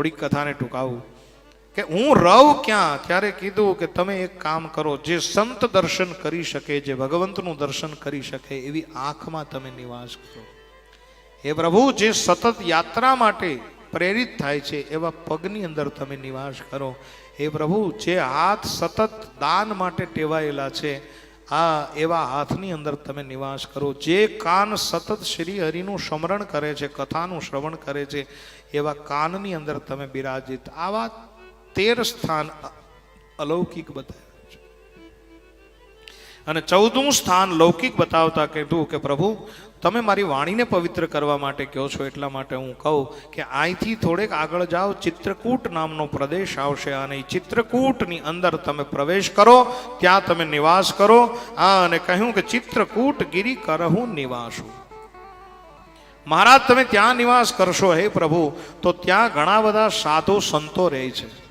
થોડીક કથાને ટૂંકાવું કે હું રવ ક્યાં? ત્યારે કીધું કે તમે એક કામ કરો, જે સંત દર્શન કરી શકે, જે ભગવંતનું દર્શન કરી શકે, એવી આંખમાં તમે નિવાસ કરો. હે પ્રભુ, જે સતત યાત્રા માટે પ્રેરિત થાય છે, એવા પગની અંદર તમે નિવાસ કરો. હે પ્રભુ, જે હાથ સતત દાન માટે ટેવાયેલા છે આ એવા હાથની અંદર તમે નિવાસ કરો. જે કાન સતત શ્રી હરિનું સ્મરણ કરે છે, કથાનું શ્રવણ કરે છે, એવા કાનની અંદર તમે બિરાજિત. આવા તેર સ્થાન અલૌકિક બતાવ્યા અને ચૌદું સ્થાન લૌકિક બતાવતા કીધું કે, પ્રભુ, તમે મારી વાણીને પવિત્ર કરવા માટે કહો છો, એટલા માટે હું કહું કે અહીંથી થોડેક આગળ જાઓ, ચિત્રકૂટ નામનો પ્રદેશ આવશે અને એ ચિત્રકૂટની અંદર તમે પ્રવેશ કરો, ત્યાં તમે નિવાસ કરો. આ અને કહ્યું કે, ચિત્રકૂટ ગિરી કરહું નિવાસું. મહારાજ, તમે ત્યાં નિવાસ કરશો, હે પ્રભુ, તો ત્યાં ઘણા બધા સાધુ સંતો રહે છે.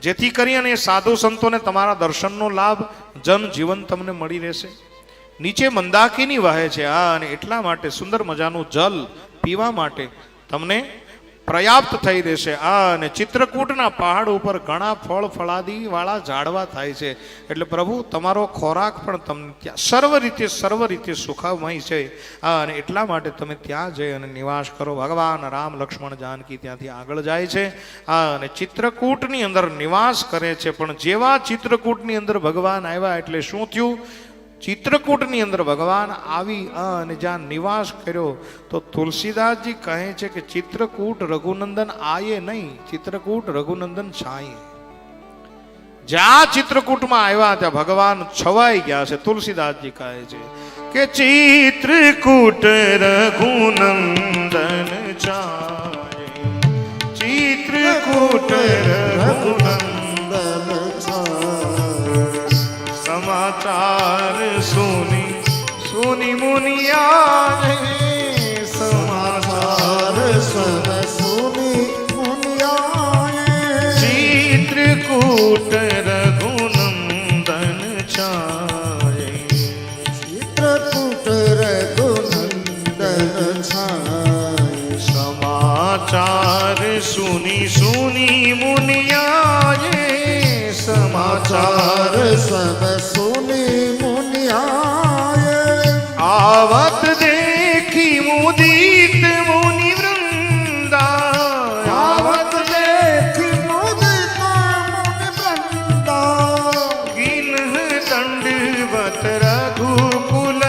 જેથી કરી અને સાધુ સંતોને તમારા દર્શનનો લાભ જનજીવન તમને મળી રહેશે. નીચે મંદાકીની વહે છે, આ અને એટલા માટે સુંદર મજાનું જલ પીવા માટે તમને પર્યાપ્ત થઈ રહેશે આ અને ચિત્રકૂટના પહાડ ઉપર ઘણા ફળ ફળાદી વાળા ઝાડવા થાય છે. એટલે પ્રભુ, તમારો ખોરાક પણ તમને ત્યાં સર્વ રીતે સર્વ રીતે સુખામય છે. આ અને એટલા માટે તમે ત્યાં જઈ અને નિવાસ કરો. ભગવાન રામ લક્ષ્મણ જાનકી ત્યાંથી આગળ જાય છે. આ અને ચિત્રકૂટની અંદર નિવાસ કરે છે. પણ જેવા ચિત્રકૂટની અંદર ભગવાન આવ્યા એટલે શું થયું? ચિત્રકૂટની અંદર ભગવાન આવી અને જ્યાં નિવાસ કર્યો, તો તુલસીદાસજી કહે છે કે ચિત્રકૂટ રઘુનંદન આયે નહીં, ચિત્રકૂટ રઘુનંદન છાયે. જ્યાં ચિત્રકૂટમાં આવ્યા ત્યાં ભગવાન છવાઈ ગયા છે, તુલસીદાસજી કહે છે કે ચિત્રકૂટ રઘુનંદન સમાચાર સુની સુની મુનિયા સમાચાર ચિત્રકૂટ રઘુનંદન છાય. સમાચાર સુની સુની મુનિયા સમાચાર આવત દેખી મુદિત મુનિ વૃંદા આવત ગિન દંડવત રઘુકુલ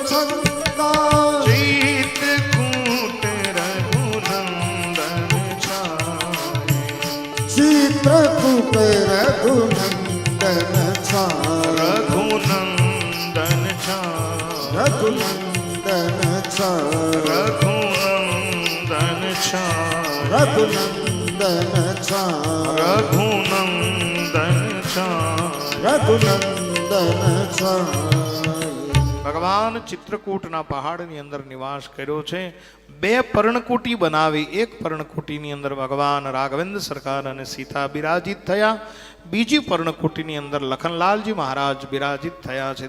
ચંદા ચિત્રકૂટ રઘુનંદન છાય ચિત્રકૂટ રઘુનંદન છા રઘુનંદન છા રઘુનંદન છાય રઘુનંદન છા રઘુનંદન રઘુનંદન છા ભગવાન ચિત્રકૂટના પહાડની અંદર નિવાસ કર્યો છે. બે પર્ણકુટી બનાવી. એક પર્ણકુટીની અંદર ભગવાન રાઘવેન્દ્ર સરકાર અને સીતા બિરાજિત થયા. બીજી પર્ણકુટીની અંદર લખનલાલજી મહારાજ બિરાજિત થયા છે.